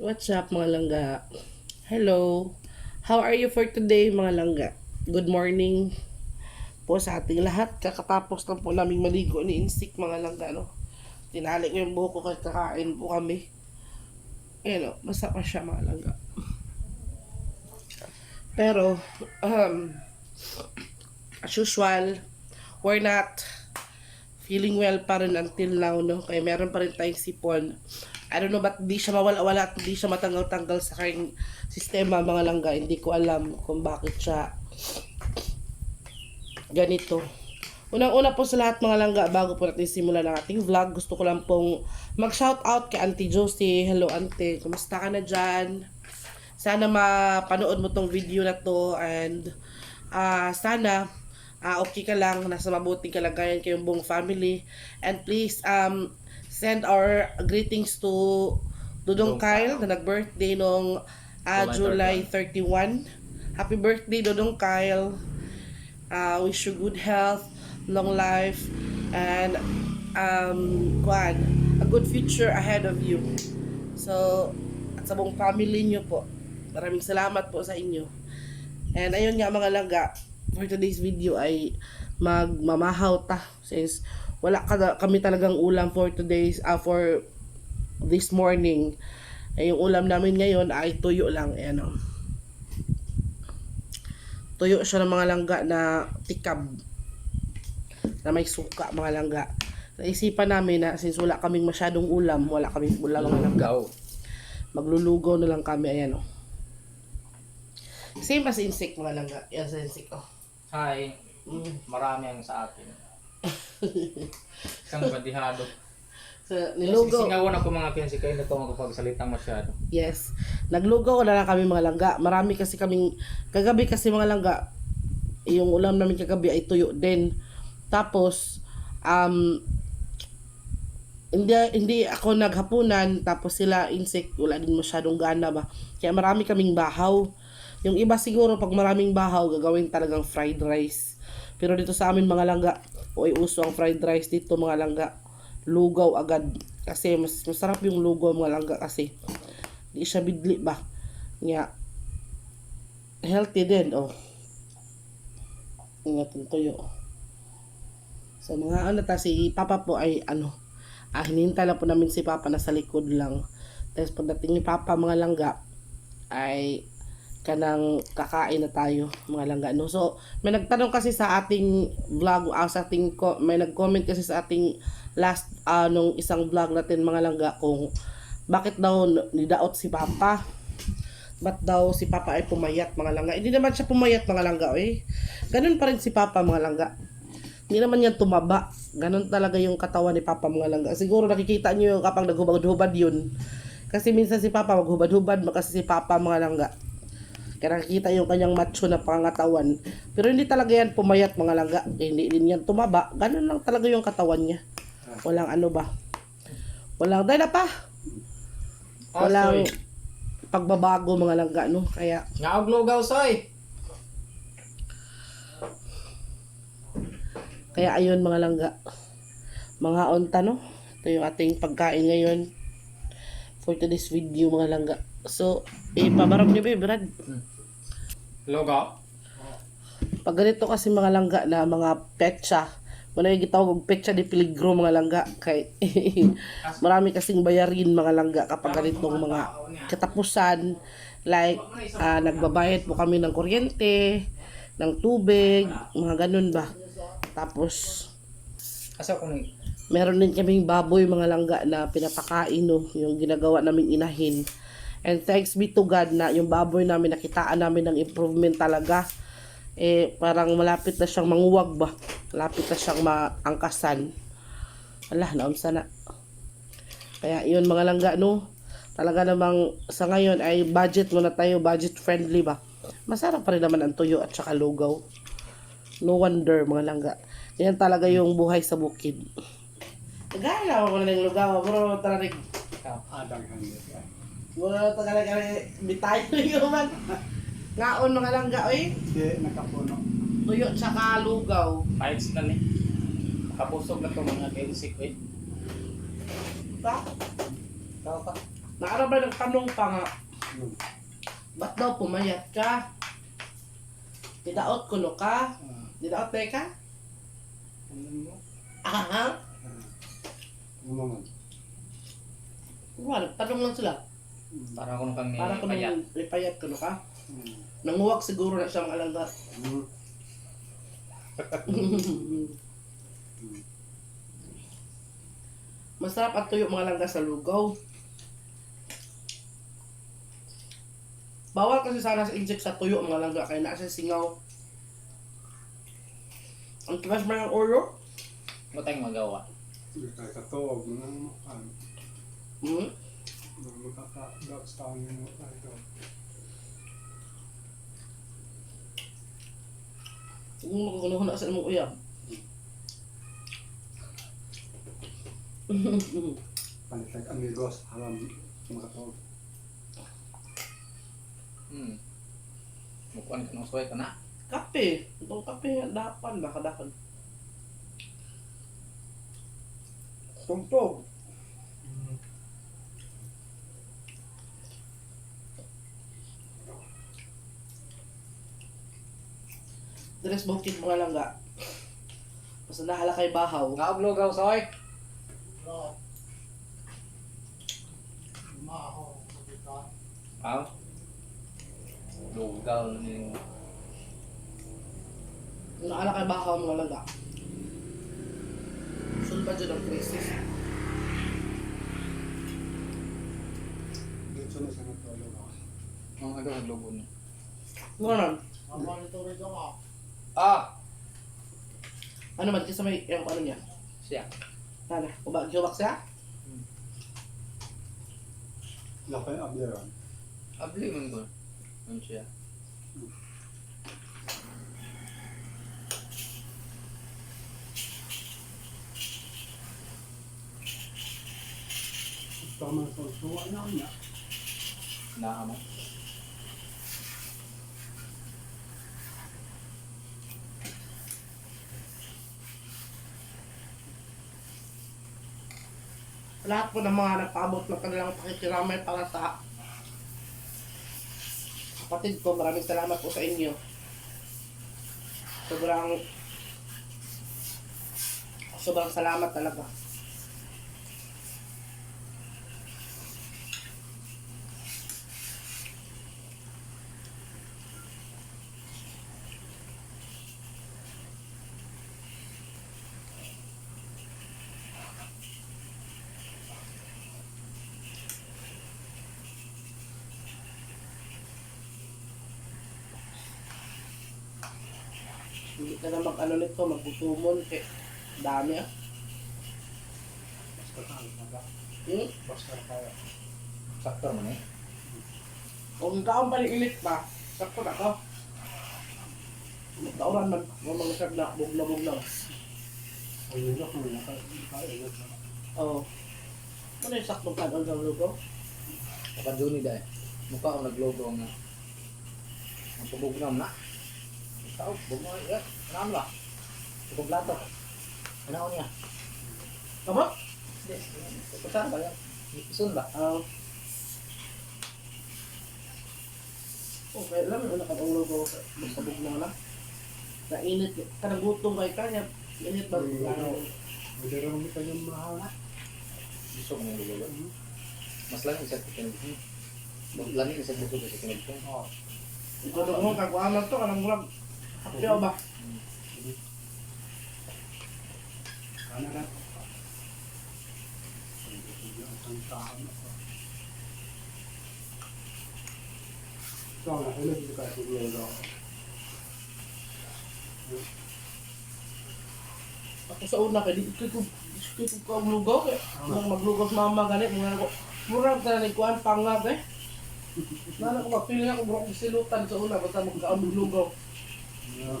What's up mga langga? Hello. How are you for today mga langga? Good morning po sa ating lahat. Kakatapos lang po namin maligo ni Insik mga langga. No? Tinali ko yung buhok ko kasi kakain po kami. Ayan o, basta pa siya mga langga. Pero, um, as usual, we're not feeling well pa rin until now, no? Kaya meron pa rin tayong sipon. I don't know ba't di siya mawala-wala at di siya matanggal-tanggal sa kanyang sistema, mga langga. Hindi ko alam kung bakit siya ganito. Unang-una po sa lahat mga langga, bago po natin simulan ang ating vlog, gusto ko lang pong mag-shout out kay Auntie Josie. Hello Auntie, kumusta ka na dyan? Sana mapanood mo tong video na to and ah sana ah okay ka lang, nasa mabuting kalagayan kayong buong family. And please um send our greetings to Dudong Kyle na nag-birthday nung ah, July 31. Happy birthday Dudong Kyle. Uh, wish you good health, long life, and um, kuan, a good future ahead of you. So, at sa buong family niyo po, maraming salamat po sa inyo. And ayun nga mga langga, for today's video ay magmamahaw ta since wala ka, kami talagang ulam for today's uh, for this morning. Eh, yung ulam namin ngayon ay tuyo lang. Ayan o. Tuyo siya ng mga langga na tikab. Na may suka mga langga. Naisipan namin na since wala kaming masyadong ulam, wala kaming ulam mga langga. Gaw. Maglulugaw na lang kami. Ayan o. Same as insect mga langga. Yan sa insect oh. Hi. Mm. Marami ang sa akin. Isang badihado. So, nilugaw. Singawan ako mga fiancé kayo na ito magpagsalita masyado. Yes. Naglugaw na lang kami mga langga. Marami kasi kaming, kagabi kasi mga langga, yung ulam namin kagabi ay tuyo din. Tapos, um, hindi, hindi ako naghapunan, tapos sila insect, wala din masyadong gana ba. Kaya marami kaming bahaw. Yung iba siguro, pag maraming bahaw, gagawin talagang fried rice. Pero dito sa amin mga langga, o ay uso ang fried rice dito mga langga. Lugaw agad. Kasi mas masarap yung lugaw mga langga kasi di siya bidli ba. Nga, healthy din, oh. Nga itong tuyo. So mga ano ta, si Papa po ay ano, ah, hinihintay lang po namin si Papa na sa likod lang. Tapos pagdating ni Papa mga langga, ay kanang kakain na tayo mga langga no? So may nagtanong kasi sa ating vlog ah, sa ating may nag-comment kasi sa ating last nung isang vlog natin mga langga kung bakit daw nidaot si Papa? Ba't daw si Papa ay pumayat mga langga? Hindi naman siya pumayat mga langga eh ganun pa rin si Papa mga langga. Hindi naman yan tumaba. Ganun talaga yung katawan ni Papa mga langga. Siguro nakikita niyo kapag naghubad-hubad yun. Kasi minsan si Papa maghubad-hubad kasi si Papa mga langga kaya nakikita yung kanyang macho na pangatawan. Pero hindi talaga yan pumayat mga langga. Hindi din yan tumaba. Ganun lang talaga yung katawan niya. Walang ano ba. Walang, dahil pa. Walang pagbabago mga langga, no? Kaya, Nga og lugaw soy. kaya ayun mga langga. Mga onta, no? Ito yung ating pagkain ngayon for today's video mga langga. So, eh, pamarap niyo ba, Brad? Lugaw. Pag ganito kasi mga langga na mga petsa, muna yung gitawag og petsa de peligro mga langga. Kay marami kasing bayarin mga langga kapag ganitong mga katapusan. Like ah, nagbabayad po kami ng kuryente ng tubig mga ganun ba. Tapos Asa ko meron din kaming baboy mga langga na pinapakain no, yung ginagawa naming inahin. And thanks be to God na yung baboy namin nakitaan namin ng improvement talaga. Eh parang malapit na siyang manguwag ba? Malapit na siyang maangkasan. Ala, naunsa na. Kaya yun mga langga no. Talaga namang sa ngayon ay budget muna tayo, budget friendly ba? Masarap pa rin naman ang tuyo at saka lugaw. No wonder mga langga. Yan talaga yung buhay sa bukid. Gala ko na ng lugaw, bro, talaga Adang Wala ta kala kala bitay yung man. Ngaon mga langga oy. Hindi, nakapuno. Tuyo tsaka lugaw. Fights na ni. Kapusog na to mga ko eh. Ta? Ikaw ka. Naara ba nagtanong pa nga, Hmm. ba't daw pumayat ka? Didaot ko no ka? Ah, Didaot na ka? ano mo? Aha. Ah. Ano naman? Wala, nagtanong lang sila. Hmm. Para ko nung kang Para ko payat. nang ipayat ko no ka? Hmm. Nanguwag siguro na siya mga alangga. Hmm. Masarap ang tuyo mga langga sa lugaw. Bawal kasi sana sa inject sa tuyo mga langga kaya na siya singaw. Ang tigas mo ng? Mo tayong magawa. Hindi tayo katuwag mo nang makan. Hmm? Nang makaka-dogs tayo mo tayo. Huwag mo magkukunuhan na sa imong uyab. Palitag amigos, haram makatuwag. Hmm. Mukuan ka ng suway ka na. kape. Itong kape nga dapan ba kadakan. Tungtog. Dress bukid mga langga. Basta nahala kay bahaw. Nga lugaw soy. Aw. Lugaw ni Nahala kay bahaw mga langga. Sulba dyan ang crisis. Dito na siya natulog ako. ang ano ang lugo ni. Ngayon, Ah, ano man kasi may yung ano niya. siya. Nana, ubag jawak siya? Lapay ableran. Abli man ko. Ano siya? Tama sa suwa na niya. Naa mo. Lahat po ng mga nagpaabot ng kanilang pakikiramay para sa kapatid ko, maraming salamat po sa inyo. Sobrang sobrang salamat talaga. Hindi ka na mag-ano nito, magbutumon. Eh, dami ah. Basta maga. Hmm? Basta tayo. Sakto man eh. Kung kaon pa init pa, sakto na ko. Tauran man, mga mga sab na, bugla-bugla. Ayun na kung nakakain na. Oo. Ano yung saktong kanon sa lugo? Kapag Juni dahil. Mukha ako naglogo nga. Ang pabog na Ikaw, bumoy. Eh, ano ba? Ito plato. Ano ako niya? Tama? Saan ba yan? Isun ba? Oo. Oh, kaya alam mo, nakatang lugo basta bugla na. Nainit, kanang gutong kay kanya. Init ba? Ano? Pwede rin kita yung mahal. Gusto ko ng lugo. Mas lang isa ko kinag. Mas lang isa ko sa kinag. Oo. Ito na mo, kagwanan to, kanang gulag. Kapyo ba? Ano na? Ang. Ikaw na, ilan dito ka siguro ako. Ako sa una kay di ko ko di ko ko maglugaw kay nang maglugaw sa mama gani mga ko mura ta ni kuan pangag eh. Nana ko mapili ako bro silutan sa una basta magkaon maglugaw. Ano?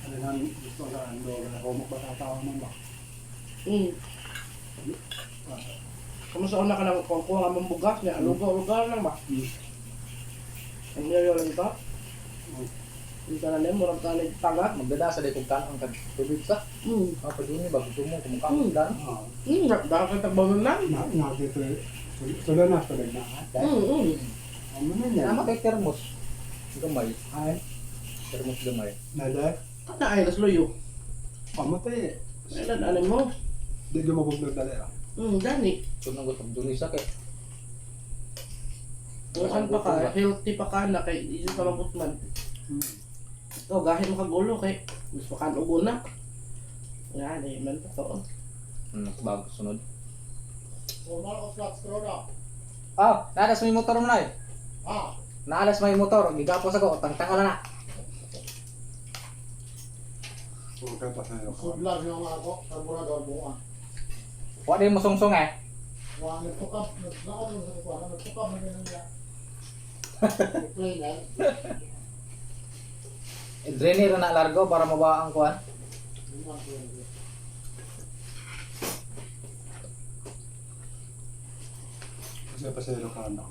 Ano na gusto ka ando na homo ba tatawa mo ba? Mm. Kamu sa una ka nang kuha kuha ng bugas niya lugaw lang ba? Ang niyo lang ito. Hindi ka na niya mura ka kanon ka tubig sa. Mm. Ah, pag Juni ba? Gusto mo kumukha mo dan. Mm, dapat tagbanon lang. na na dito Sudah na, sudah na. Mm, mm. Ano na? Nama kay termos. Gamay. Ay, Termos gamay. nada. Kata ay nasluyo. Pamatay. Kailan ano mo? Di ka mabugnog dali ah. Hmm, gani. So nang gutom dun isa kay. Kung saan pa ka, healthy pa ka na kay iso ka mabot man. Hmm. Ito, gahin mo kagulo kay gusto ka ubo na. Yan, eh, man pa to. Hmm, bago sunod. Normal o flat straw na? Ah, naalas may motor mo na eh. Ah, Naalas may motor, gigapos ako, tangtang na. Huwag ka pa sa'yo. sudlar yung ako, karburador buwan. Wa din mo sungsong eh. Wala nagtukap, naglaon sa kukuha, nagtukap na din niya. Play na. Drainer na largo para mabawa ang. Yun na. Kasi pa sa'yo ka na.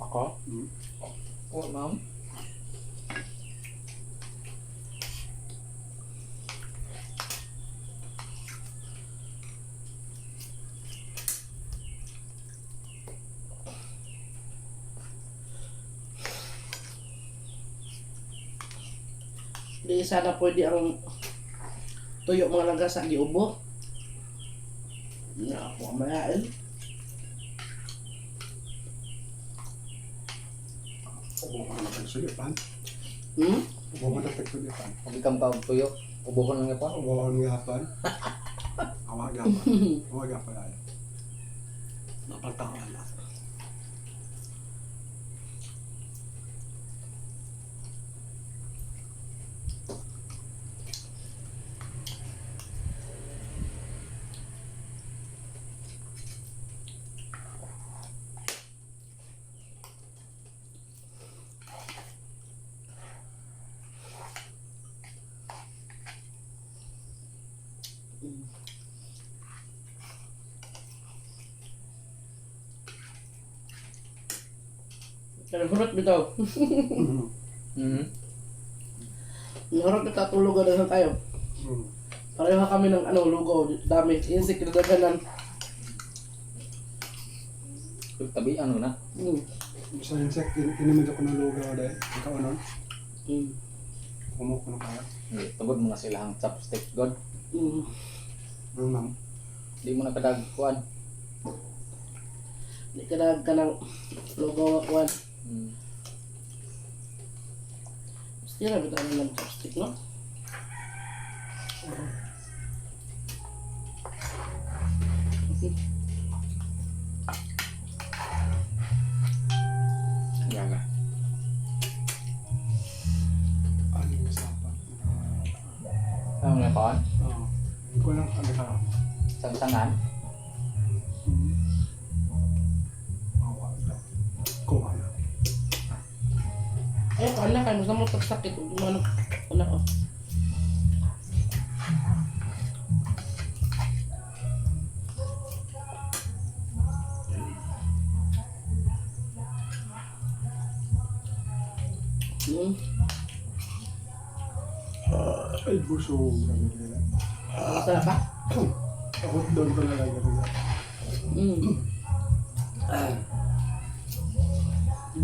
Ako? Hmm. Oh, ma'am. Di sana pwede ang tuyo mga langga sa giubo. Na ako mayain. Ubo ka na tagsulipan. Hmm? Ubo ka na tagsulipan. Huwag ikang kaog tuyo. Ubuhon lang ito. Ubo ka ng yapan. Awag yapan. Awag yapan ay. Napaltawan na. Pero hurot bitaw. Hmm. Hmm. Hurot bitaw tulugan na tayo. Hmm. Pareho kami ng ano, lugaw, dami. Insik na daganan. Tabi ano na. Hmm. Sa insect, in- inimid ako ng lugaw dahil. Ikaw ano? Hmm. Kumuk ko na kaya. Hindi, tugod mo na sila ang chopstick god. Hmm. Ano ma'am? Di mo na kadag kuan. Di ka na ka ng lugaw akuan. Hmm. Gusto na bitaw ng chopstick, no? Yaga. Ano yung usapan? Ano na kuan? Oo. Hindi ko lang ano ka. Sangsangan. Eh, ano kayo, gusto mo tagsakit. Ano, ano, oh. Hmm. Ay, busog. Sabi nila. Basta ka? Ako doon ko na lang nila. Hmm.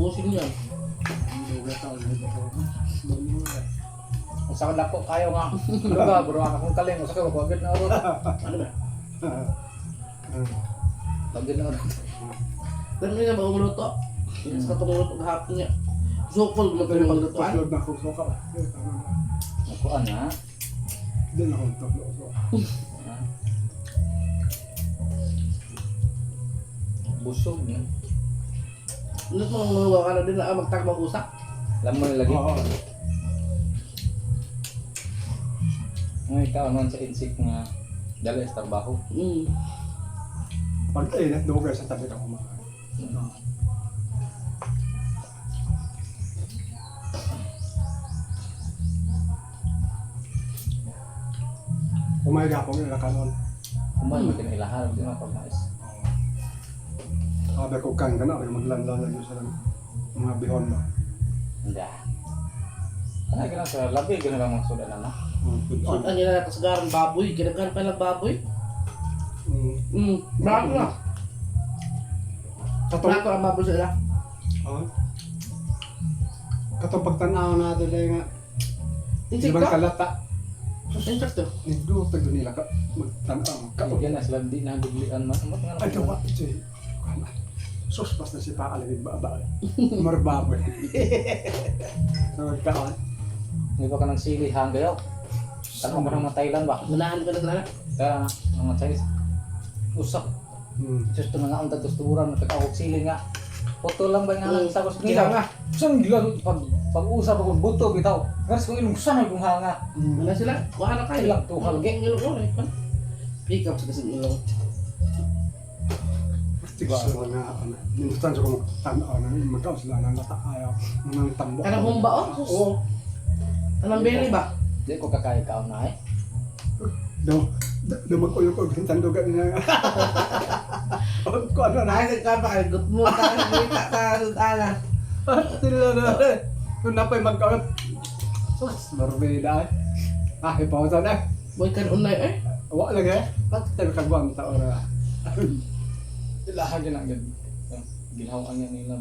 Busing yan. Usa ka dako kayo nga. Ano ba bro akong kaling usa ka bagid na urot. Ano ba? Bagid na urot. Pero nga ba umuluto? Yes, ka tumuluto hapon niya. Sukol mo yung maglutuan. Pagod na ako sa ka. Ako ana. Hindi na akong taglo. Busog ni. Ulit mo mga ka na din na magtagmang usak. Lamon na lagi. Oo. Ngay ikaw man sa insik nga dali sa trabaho. Hmm. Pag doon kayo sa tabi ka kumakain. Kumain ako ng kanon. Kuman mo din ilahan di na pagkais. Sabi ko kang ka na, maglanlan lang yun sa mga bihon na. Hindi. Ay, ganun sa labi, ganun lang ang suda na na. So, ang ginagawa sa garan baboy. Ginagawa pa ng baboy. Mm. Hmm. Bago na. Katong, Plato ang babo sila. oh. Katong pagtanaw natin dahil nga, Insect ba ka? kalata, Insect to. nindot tag nila ka magtanaw. Ka, Yan na sila di na duglian man. Amat nga ay kawa, ito Sus, basta si Paalagin ba ba? Marbaboy. So, magkaon. Hindi ba ka ng sili hang gayaw? Tanong ka ng Thailand ba? Unahan ka na sana. Kaya mga Chinese. Usak. Hmm. Just nga ang tagusturan na pagkawag sili nga. Puto lang ba nga Mm. sa Kaya nila? nga. Saan gila pag pag-usap ako buto bitaw. Garas kung ilong sanay kung hanga. Wala sila. Kuha na kayo. Ilang tuhal, ge. Ang ilong eh. Pick up sa kasing ilong. Tikso na nga, ano, minutan sa kong tanaw na magkaon sila ng lata ayaw ng tambok. Kanang humba sus. Oo. Kanang belly ba? Di ko kakaya ka na eh. Do, do magkuyo ko do ganina. Ko ano na. Ay, ka pa kay gut mo ka kita ka ana. Sila na. Kung napay magkaon. Sus, marbida. Ah, ipausa na. Boy kan unay eh. Wa lagi. Pat tayo kagwang ta ora. Ilahan yun ang gan. Ginhawan niya nila.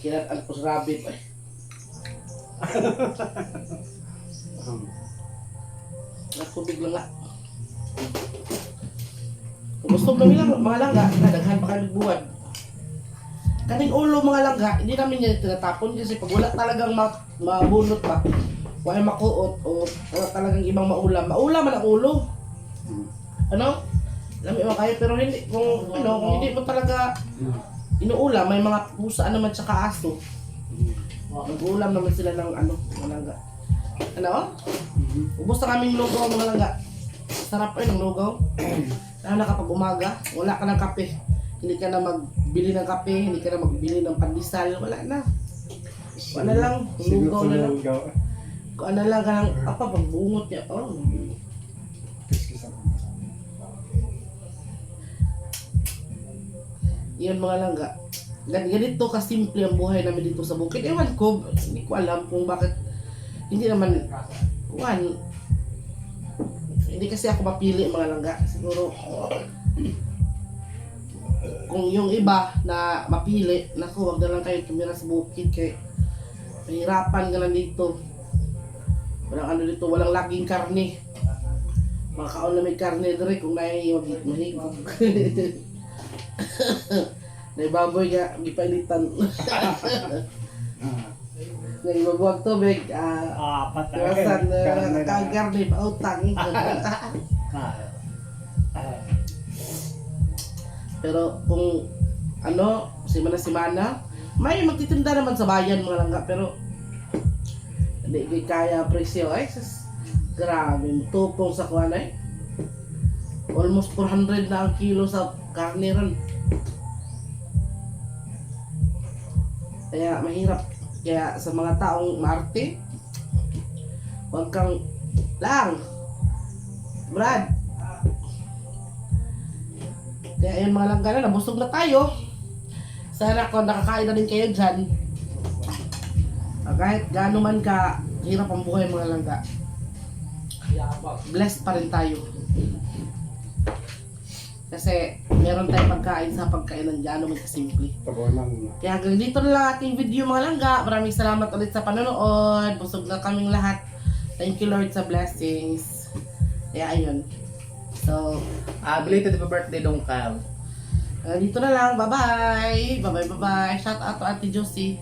Kilat ang pus rabbit eh. Um, Nakubig lang nga. Kung gusto mo lang, mga langga, nadaghan pa kami buwan. Kaning ulo mga langga, hindi namin yan tinatapon kasi pag wala talagang ma mabunot ba, wala makuot o wala talagang ibang maulam. Maulam man ang ulo. Ano? Lami mo kayo pero hindi kung ano, kung hindi mo talaga inuulam, may mga pusa naman tsaka aso. Nag-ulam naman sila ng ano, mga langga. Ano? Ubus na kaming lugaw mga langga. Sarap eh ng lugaw. Lalo na kapag umaga, wala ka ng kape. Hindi ka na magbili ng kape, hindi ka na magbili ng pandesal, wala na. Wala lang, lugaw na lang. Ano lang ka lang, apa, pagbungot niya. Oh. Yun mga langga. Gan- Ganito kasimple ang buhay namin dito sa bukid. Ewan ko, hindi ko alam kung bakit hindi naman, kuhan, hindi kasi ako mapili mga langga. Siguro, kung yung iba na mapili, naku, wag na lang kayo tumira sa bukid kay mahirapan ka lang dito. Walang ano dito, walang laging karne. Makaon na may karne dire kung nai mahigog. May baboy nga, gipailitan. Ngay magwag tubig, ah, Apat iwasan na kagarni, pautang. Pero kung ano, simana simana, may magtitinda naman sa bayan mga langga, pero hindi kay kaya presyo ay sus, grabe, tupong sa kuwan ay. Almost 400 na ang kilo sa karne ron. Kaya mahirap. Kaya sa mga taong maarte, huwag kang lang. Brad. Kaya yung mga langgana, nabusog na tayo. Sana kung nakakain na din kayo dyan, ah, kahit gaano man ka hirap ang buhay mga langga, blessed pa rin tayo. Kasi meron tayong pagkain sa pagkainan gaano man kasimple. Tabunan. Kaya hanggang dito na lang ating video mga langga. Maraming salamat ulit sa panonood. Busog na kaming lahat. Thank you Lord sa blessings. Kaya ayun. So, Ah, belated happy birthday dong Kyle. hanggang dito na lang. Bye-bye. Bye-bye, bye-bye. Shout out to Ate Josie.